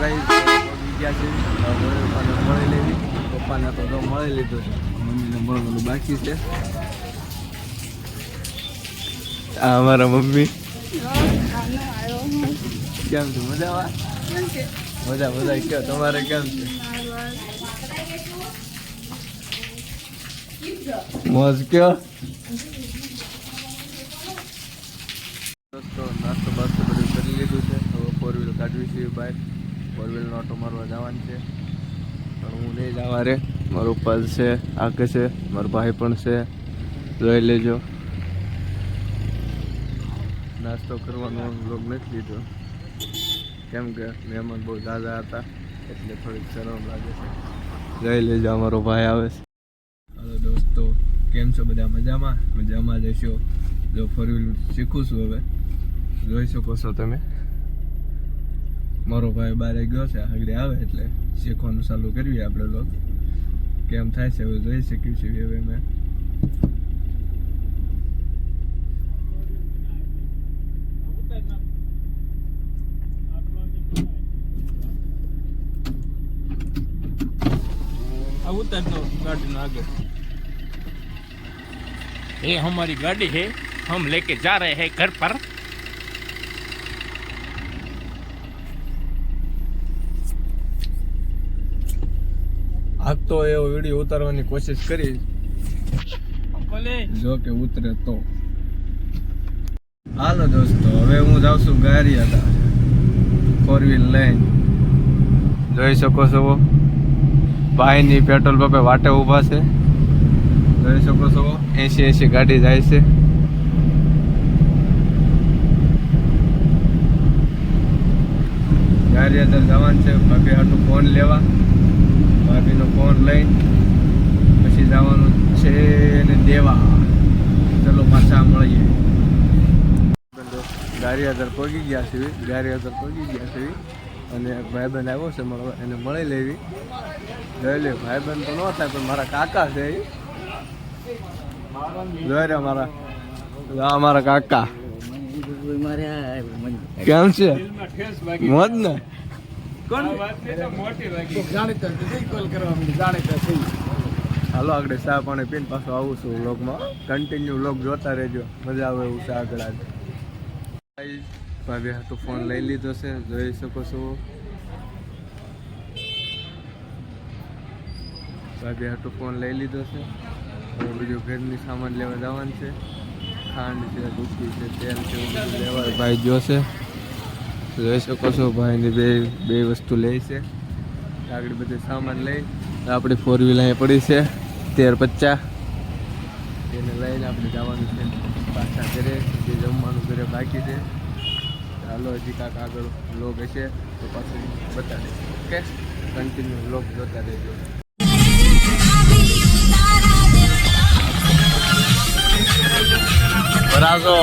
ગાઈ પપ્પાને તો મળી લીધો મમ્મીને મળવાનું બાકી છે. આ અમારા મમ્મી. કેમ છે? મજામાં? મજા મજા. કયો, તમારે કેમ છે? મોજ કયો દોસ્તો નાસ્તો બાસ્તો બધું કરી લીધું છે હવે ફોર વ્હીલ કાઢવી છે બહાર ઓટો મારવા જવાનું છે. પણ હું નહીં જવા રે. મારો પલ છે આકે છે, મારો ભાઈ પણ છે. જોઈ લેજો. નાસ્તો કરવાનો લોગ નથી લીધો. કેમ કે મહેમાન બહુ દાદા હતા, એટલે થોડીક શરમ લાગે છે. જોઈ લેજો, અમારો ભાઈ આવે છે. હલો દોસ્તો, કેમ છો બધા? મજામાં? મજામાં જશો જો ફોર વ્હીલ શીખું છું હવે. જોઈ શકો છો તમે. મારો ભાઈ બારે ગયો છે આગળ આવે એટલે શીખવાનું ચાલુ કરીએ આપણે લોક કેમ થાય છે હવે જોઈ શક્યું છે હવે મેં આ ઉતાર દો ગાડીનો આગળ ये हमारी गाड़ी है हम लेके जा रहे हैं घर पर આજ તો એવો વીડિયો ઉતારવાની કોશિશ કરી. જો કે ઉતરે તો. હાલો દોસ્તો હવે હું જાઉં છું ગાડી હતા ફોર વ્હીલ લઈને જોઈ શકો છો ભાઈની પેટ્રોલ પંપે વાટે ઊભા છે. જોઈ શકો છો એસી એસી ગાડી જાય છે. ગારી અંદર જવાનું છે ભાભી આટલું ફોન લેવા. ભાભીનો ફોન લઈને પછી જવાનું છે ને દેવા. ચલો પાછા મળીએ. ગાડી અંદર પહોંચી ગયા છે ગાડી અંદર પહોંચી ગયા છે. અને ભાઈબંધ આવ્યો છે, મળવા, એને મળી લેવી. જોઈ લે, ભાઈબંધ તો ન થાય, પણ મારા કાકા છે જોઈ રહ્યા મારા, આ મારા કાકા. કેમ છે? મોજ ને હાલો આગળ ચા પાણી પીને પાછો આવું છું વ્લોગમાં. કન્ટિન્યુ વ્લોગ જોતા રહેજો. મજા આવે એવું છે આગળ આગળ. ભાભી હાટું ફોન લઈ લીધો છે. જોઈ શકો છો. ભાભી હાટું ફોન લઈ લીધો છે. હવે બીજું ઘરની સામાન લેવા જવાનું છે. ખાંડ છે દૂધી છે તેલ છે એવું બધું લેવા. ભાઈ જોશે જોઈ શકો છો ભાઈની બે બે વસ્તુ લે છે. આગળ બધે સામાન લઈ. આપણી ફોર વ્હીલ અહીંયા પડી છે. તેર પચાસ એને લઈને આપણે જવાનું છે પાછા ઘરે. જે જમવાનું ઘરે બાકી છે. ચાલો હજી કાંક આગળ લોગ હશે તો પાછું બતાવીશ ઓકે? કન્ટિન્યુ લોગ જોતા રહેજો. બરાજો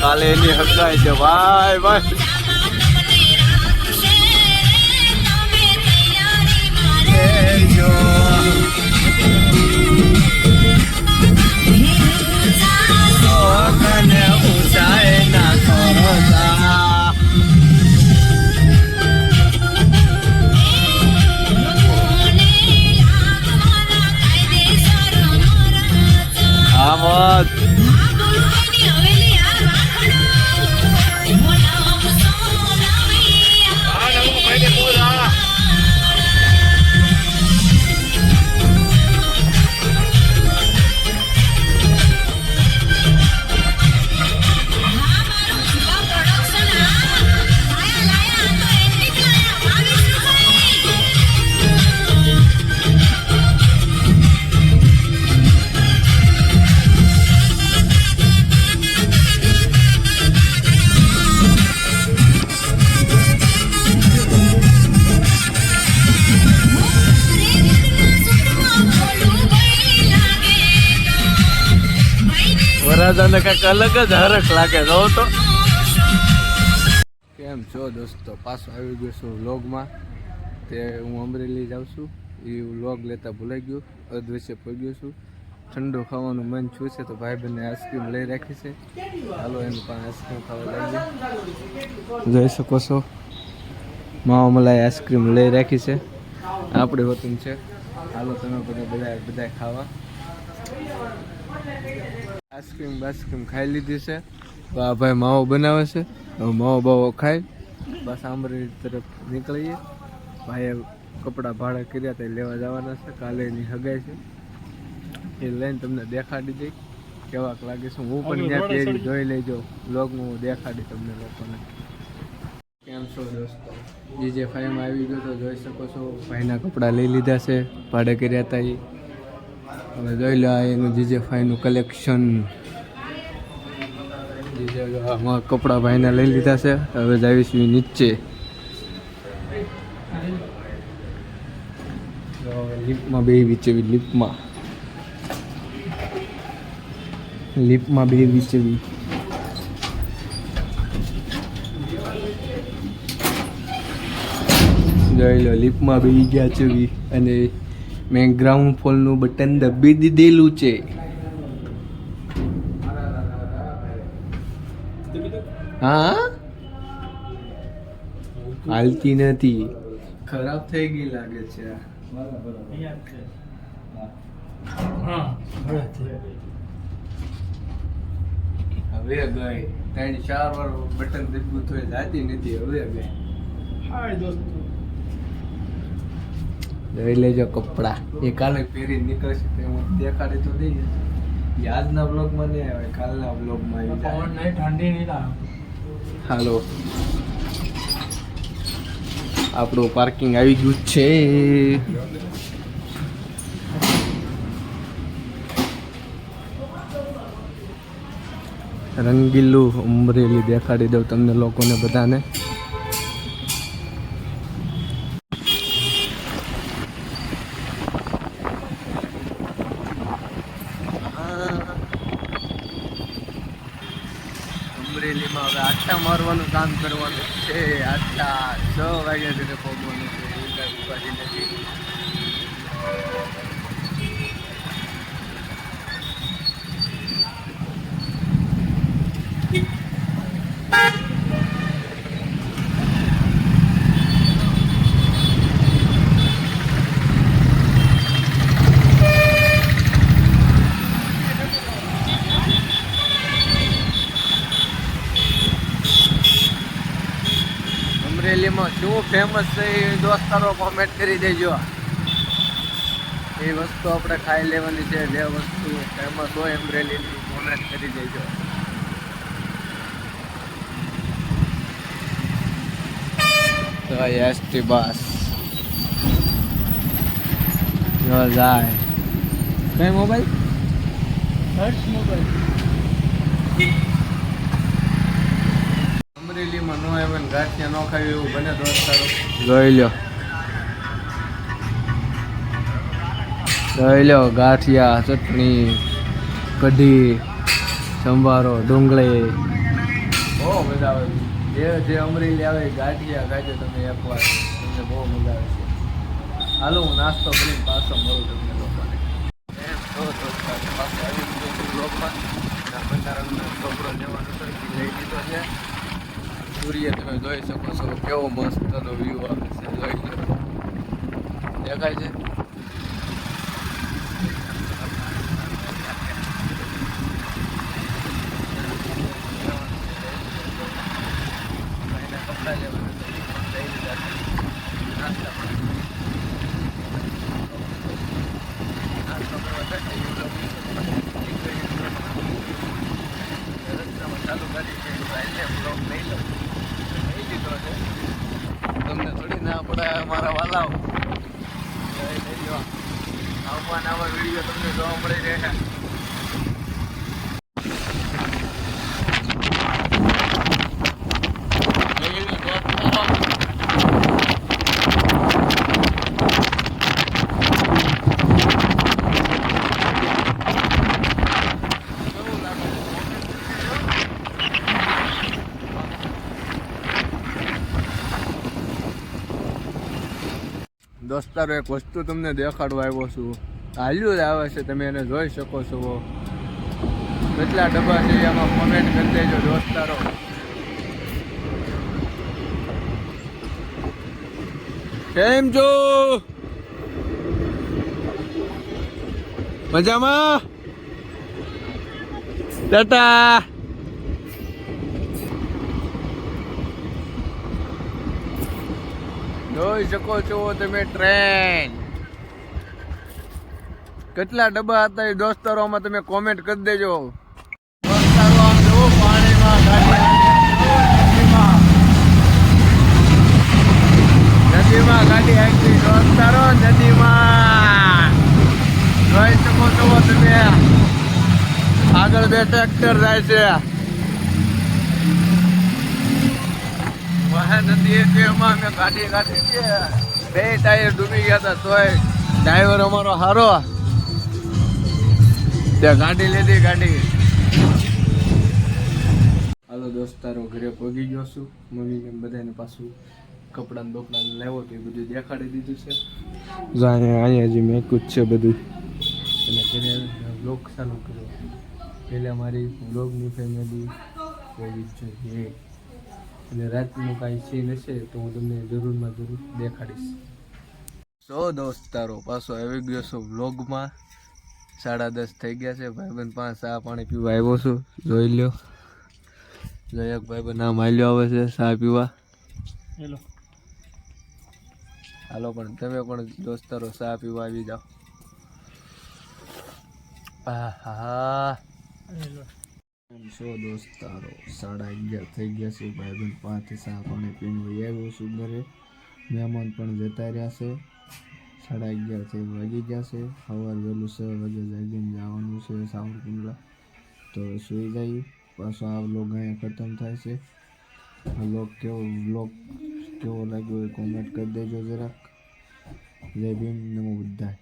કાલે એની હકાય છે. ભાઈ ભાઈ વરાજાને કંઈક અલગ જ હરખ લાગે જો તો. કેમ છો દોસ્તો? પાછો આવી ગયો છું વ્લોગમાં. તે હું અમરેલી જાઉં છું. એ વ્લોગ લેતા ભૂલાઈ ગયો અધવચ્ચે પહોંચ્યો છું. ઠંડુ ખાવાનું મન છું છે તો ભાઈ બંને આઈસ્ક્રીમ લઈ રાખી છે. હાલો, એનું પણ આઈસ્ક્રીમ ખાવા લાગ્યું જોઈ શકો છો, માવા મલાઈ આઈસ્ક્રીમ લઈ રાખી છે. આપણે વતન છે. હાલો, તમે બધા બધા બધા ખાવા. આઈસ્ક્રીમ બાઈસ્ક્રીમ ખાઈ લીધી છે. આ ભાઈ માવો બનાવે છે. માવો બાવો ખાઈ બસ આંબરી તરફ નીકળીએ. ભાઈએ કપડાં ભાડા કર્યા તે લેવા જવાના છે. કાલે એની હગાઈ છે. એ લઈને તમને દેખાડી દઈ. કેવાક લાગે છે. હું પણ ત્યાં પહેરી જોઈ લેજો. બ્લોગમાં હું દેખાડી તમને લોકોને. કેમ છો દોસ્તો? જે ફાઈમાં આવી ગયો તો જોઈ શકો છો. ભાઈના કપડાં લઈ લીધા છે. ભાડે કર્યા હતા એ. હવે જોઈ લો આ એનું જીજે ફાઈનું કલેક્શન આમાં કપડાં ભાઈને લઈ લીધા છે. હવે જાવીશું નીચે. લિફ્ટમાં બે વિચેવી લિફ્ટમાં. લિફ્ટમાં બે વિચેવી જોઈ લો, લિફ્ટમાં બે ગયા છે અને મેં ગ્રાઉન્ડ ફોલનું બટન દબી દીધેલું છે. હા? હાલતી નથી. ખરાબ થઈ ગઈ લાગે છે હવે ગઈ ત્રણ ચાર વાર બટન દબ્યું તો જાતી નથી, હવે ગઈ દોસ્તો. જોઈ લેજો કપડા. એ કાલે પહેરી નીકળશે તે હું દેખાડી તો દઈએ યાદના બ્લોગમાં નહીં આવે કાલના બ્લોગમાં આવી જાય. નહીં ઠંડી નહીં લાગે. હાલો. આપણું પાર્કિંગ આવી ગયું છે. રંગીલું અમરેલી દેખાડી દઉં તમને લોકોને બધાને. અમરેલીમાં હવે આટલા મારવાનું કામ કરવાનું છે. આટલા છ વાગ્યા સુધી પહોંચવાનું છે. ઉપાધિ નથી અમરેલીમાં ફેમસ છે એ દોસ્તારો કોમેન્ટ કરી દેજો. એ વસ્તુ આપણે ખાઈ લેવાની છે, જે વસ્તુ ફેમસ હોય અમરેલીની કોમેન્ટ કરી દેજો. ST bus. જો જાય. કઈ મોબાઈલ હર્ષ મોબાઈલ અમરેલીમાં નો આવે ને ગાંઠિયા નો ખાવી એવું બને દોસ્તારો જોઈ લ્યો. જોઈ લ્યો ગાંઠિયા ચટણી કઢી સંભારો ડુંગળી. બહુ મજા આવે જે જે અમરેલી આવે ગાંઠિયા ખાજો તમે એકવાર. તમને બહુ મજા આવે છે. હાલો હું નાસ્તો કરીને પાછો મળું તમને લોકોને. એમ તો દોસ્તાર પાછો આવી ગયો છું બ્લોકમાં બંધારણનો છોકરો લેવાનો લઈ લીધો છે. સૂર્ય તમે જોઈ શકો છો કેવો મસ્તનો વ્યૂ આવે છે જોઈ લો. દેખાય છે ભાઈને કપડાં લેવાના છે, એ પણ લઈ લીધા છે. નાસ્તા પણ. નાસ્તો કરવા બેઠા, એ લોકો રસ્તામાં ચાલુ કરી છે ભાઈને બ્લોગ લઈ લો લઈ લીધો છે તમને પડે મારા વાલાઓ. લેજો આવા વીડિયો તમને જોવા મળી રહે દોસ્તારો એક વસ્તુ તમને દેખાડવા આવ્યો છું. હાલ્યું જ આવે છે, તમે એને જોઈ શકો છો. કેટલા ડબ્બા છે, એમાં કોમેન્ટ કરી દેજો દોસ્તારો. કેમ છો? મજામાં? ટાટા! જોઈ શકો છો તમે ટ્રેન. કેટલા ડબ્બા હતા એ દોસ્તારોમાં તમે કોમેન્ટ કરી દેજો. દોસ્તારો, આમ પાણીમાં નદીમાં. ગાડી હાંકી દોસ્તારો, નદીમાં. જોઈ શકો છો તમે. આગળ બે ટ્રેક્ટર જાય છે. વાહ નદી હતી એમાં અમે કાઢી ગાડી છે. બે ટાયર ડૂબી ગયા હતા તોય ડ્રાઈવર અમારો હારો. ત્યાં ગાડી લીધી ગાડી. હાલો દોસ્તારો ઘરે પહોંચી ગયો છું. મમ્મી બધાને પાછું કપડાં બપડાં લેવો તો એ બધું દેખાડી દીધું છે. જાણે અહીંયા હજી મેકું જ છે બધું. અને ઘરે બ્લોગ ચાલુ કર્યો. પહેલાં મારી બ્લોગની ફેમિલી હોવી જ જોઈએ અને રાતનું કાંઈ સીન હશે તો હું તમને જરૂરમાં જરૂર દેખાડીશ. સો દોસ્તારો પાછો આવી ગયો છું વ્લોગમાં સાડા દસ થઈ ગયા છે. ભાઈબંધ પાંચ ચા પાણી પીવા આવ્યો છું. જોઈ લ્યો. જો એક ભાઈબંધ નામ હાલ્યો આવે છે ચા પીવા. હેલો. હાલો પણ તમે પણ દોસ્તારો ચા પીવા આવી જાઓ. આહા. હેલો. સો દોસ્તારો સાડા અગિયાર થઈ ગયા છે. ભાઈબંધ પાંચથી ચા પાણી પીને વહી આવ્યો છું ઘરે. મહેમાન પણ જતા રહ્યા છે. સાડા અગિયાર થઈ વાગી ગયા છે. સવાર વહેલું છ વાગે જાગીને જવાનું છે સાવરકુંડલા. તો સુઈ જઈએ. પાછો આ વ્લોગ અહીંયા ખતમ થાય છે. વ્લોગ કેવો વ્લોગ કેવો લાગ્યો એ કોમેન્ટ કરી દેજો જરાક. જય ભીમ, નમો બુદ્ધાય.